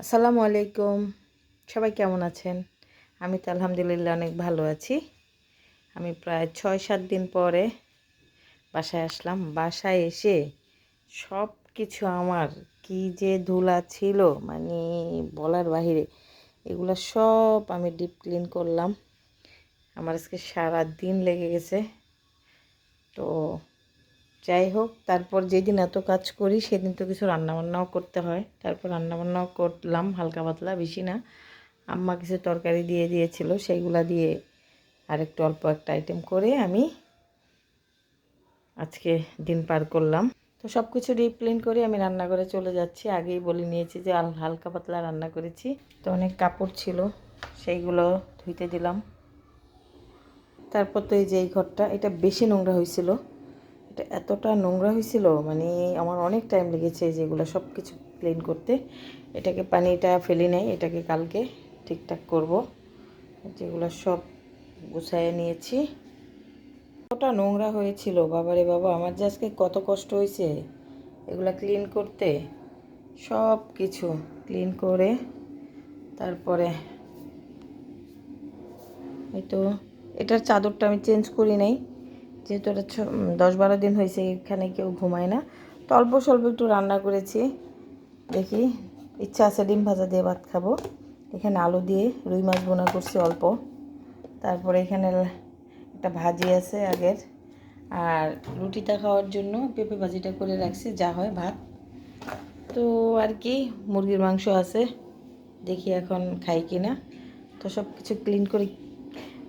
আসসালামু আলাইকুম। সবাই কেমন আছেন? আমি তো আলহামদুলিল্লাহ অনেক ভালো আছি। আমি প্রায় ছয় সাত দিন পরে বাসায় আসলাম। বাসায় এসে সব কিছু আমার কি যে ধুলা ছিল মানে বলার বাহিরে, এগুলো সব আমি ডিপ ক্লিন করলাম। আমার আজকে সারা দিন লেগে গেছে। তো যাই হোক, তারপর যেদিন এত কাজ করি, সেদিন তো কিছু রান্নাবান্নাও করতে হয়। তারপর রান্নাবান্নাও করলাম, হালকা পাতলা, বেশি না। আম্মা কিছু তরকারি দিয়ে দিয়েছিল, সেইগুলা দিয়ে আর একটু অল্প একটা আইটেম করে আমি আজকে দিন পার করলাম। তো সব কিছু ডিপ ক্লিন করে আমি রান্না করে চলে যাচ্ছি। আগেই বলে নিয়েছি যে হালকা পাতলা রান্না করেছি। তো অনেক কাপড় ছিল, সেইগুলো ধুইতে দিলাম। তারপর তো এই যে এই ঘরটা, এটা বেশি নোংরা হয়েছিল। এটা এতটা নোংরা হয়েছিল মানে আমার অনেক টাইম লেগেছে যেগুলো সব কিছু ক্লিন করতে। এটাকে পানিটা ফেলি নেই, এটাকে কালকে ঠিকঠাক করব। যেগুলো সব গুছাইয়ে নিয়েছি। কতটা নোংরা হয়েছিল, বাবারে বাবা, আমার যে আজকে কত কষ্ট হয়েছে। এগুলো ক্লিন করতে সব কিছু ক্লিন করে, তারপরে এই তো, এটার চাদরটা আমি চেঞ্জ করি নাই। যেহেতু এটা দশ বারো দিন হয়েছে, এখানে কেউ ঘুমায় না। তো অল্প স্বল্প একটু রান্না করেছি। দেখি, ইচ্ছা আছে ডিম ভাজা দিয়ে ভাত খাব। এখানে আলু দিয়ে রুই মাছ বোনা করছি অল্প। তারপরে এখানে একটা ভাজি আছে আগের। আর রুটিটা খাওয়ার জন্য পেঁপে ভাজিটা করে রাখছি, যা হয় ভাত। তো আর কি, মুরগির মাংস আছে। দেখি এখন খাই কি না তো সব কিছু ক্লিন করে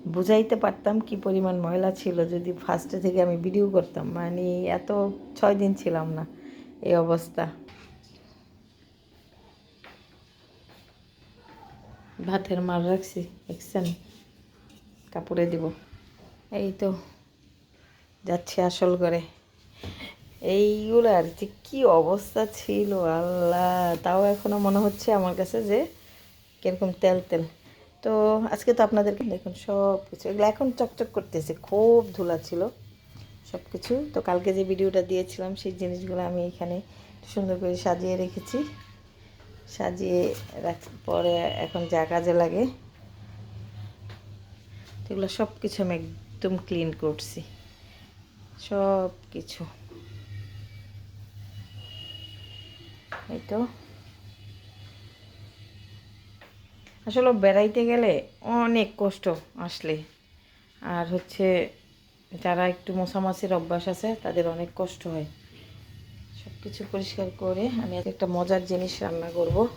বুঝাইতে পারতাম কি পরিমাণ ময়লা ছিল যদি ফার্স্টে থেকে আমি ভিডিও করতাম। মানে এত ছয় দিন ছিলাম না এই অবস্থা। ভাতের মার রাখছি, দেখছেন? কাপড়ে দিব। এই তো, যাচ্ছে আসল করে এইগুলো আর যে কী অবস্থা ছিল, আল্লাহ! তাও এখনও মনে হচ্ছে আমার কাছে যে কীরকম তেল তেল। তো আজকে তো আপনাদেরকে দেখুন সব কিছু এগুলো এখন চকচক করতেছে, খুব ধুলা ছিল সব কিছু তো কালকে যে ভিডিওটা দিয়েছিলাম, সেই জিনিসগুলো আমি এখানে সুন্দর করে সাজিয়ে রেখেছি। সাজিয়ে রাখ, পরে এখন যা কাজে লাগে, এগুলো সব কিছু আমি একদম ক্লিন করছি। সব কিছু এই তো। আসলে বেড়াইতে গেলে অনেক কষ্ট আসলে। আর হচ্ছে যারা একটু মশামাছির অভ্যাস আছে, তাদের অনেক কষ্ট হয়। সব কিছু পরিষ্কার করে আমি একটা মজার জিনিস রান্না করব।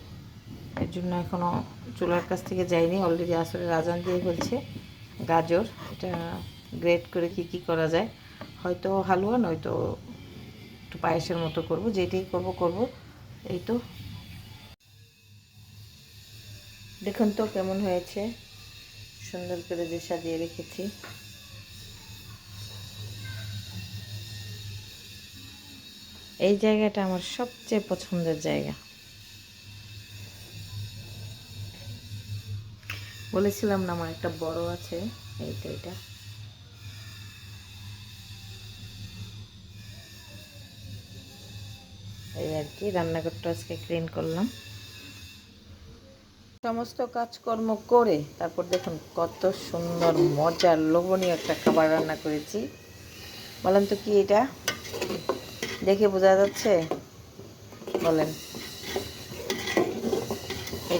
এর জন্য এখনও চুলার কাছ থেকে যাইনি অলরেডি আসলে রাজান দিয়ে ফেলছে। গাজর, এটা গ্রেট করে কি কি করা যায়? হয়তো হালুয়া, নয়তো একটু পায়েসের মতো করব যেটাই করব করব। এই তো। দেখুন তো কেমন হয়েছে। সুন্দর করে যে সাজিয়ে রেখেছি। এই জায়গাটা আমার সবচেয়ে পছন্দের জায়গা। বলেছিলাম না আমার একটা বড় আছে এইটা এটা। এই আর কি, রান্নাঘরটা আজকে ক্লিন করলাম। সমস্ত কাজকর্ম করে তারপর দেখুন কত সুন্দর, মজার, লোভনীয় একটা খাবার রান্না করেছি। বলেন তো কি এটা? দেখে বোঝা যাচ্ছে? বলেন।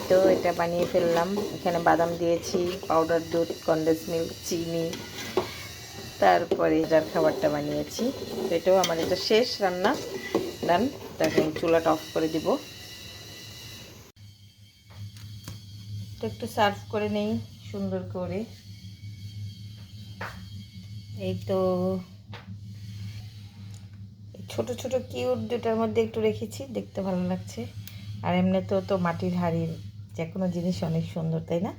তো এটা বানিয়ে ফেললাম। এখানে বাদাম দিয়েছি পাউডার দুধ কন্ডেন্স মিল্ক চিনি। তারপরে যার খাবারটা বানিয়েছি। এটাও আমার এটা শেষ রান্না। ডান তাকে চুলাটা অফ করে দিব। তো একটু সার্ভ করে নেই, সুন্দর করে। এই তো ছোট ছোট কিউট দুটার মধ্যে একটু রেখেছি, দেখতে ভালো লাগছে। আর এমনিতেও তো মাটির হাড়ির যে কোনো জিনিস অনেক সুন্দর, তাই না?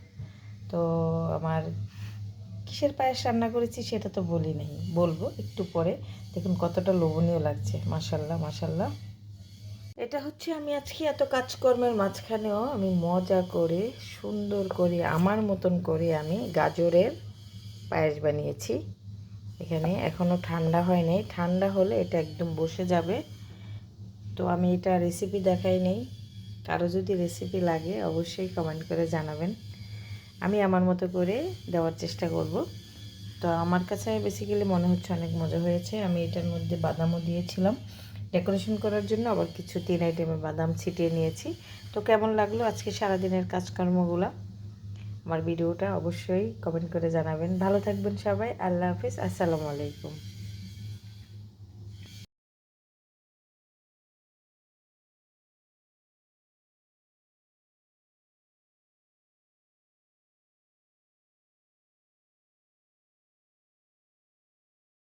তো আমার কিসের পায়েস রান্না করেছি সেটা তো বলি নাই, বলব একটু পরে। দেখুন কতটা লোভনীয় লাগছে মাসাল্লাহ মাসাল্লাহ এটা হচ্ছে আমি আজকে এত কাজকর্মের মাঝখানেও আমি মজা করে, সুন্দর করে, আমার মতন করে আমি গাজরের পায়েস বানিয়েছি। এখানে এখনও ঠান্ডা হয় নাই। ঠান্ডা হলে এটা একদম বসে যাবে। তো আমি এটা রেসিপি দেখাই নেই। কারও যদি রেসিপি লাগে অবশ্যই কমেন্ট করে জানাবেন। আমি আমার মতো করে দেওয়ার চেষ্টা করব। তো আমার কাছে বেসিক্যালি মনে হচ্ছে অনেক মজা হয়েছে। আমি এটার মধ্যে বাদামও দিয়েছিলাম। ডেকোরেশন করার জন্য আবার কিছু তিন আইটেমে বাদাম ছিটিয়ে নিয়েছি। তো কেমন লাগল আজকে সারাদিনের কাজকর্মগুলো? আমার ভিডিওটা অবশ্যই কমেন্ট করে জানাবেন। ভালো থাকবেন সবাই। আল্লাহ হাফিজ। আসসালামু আলাইকুম।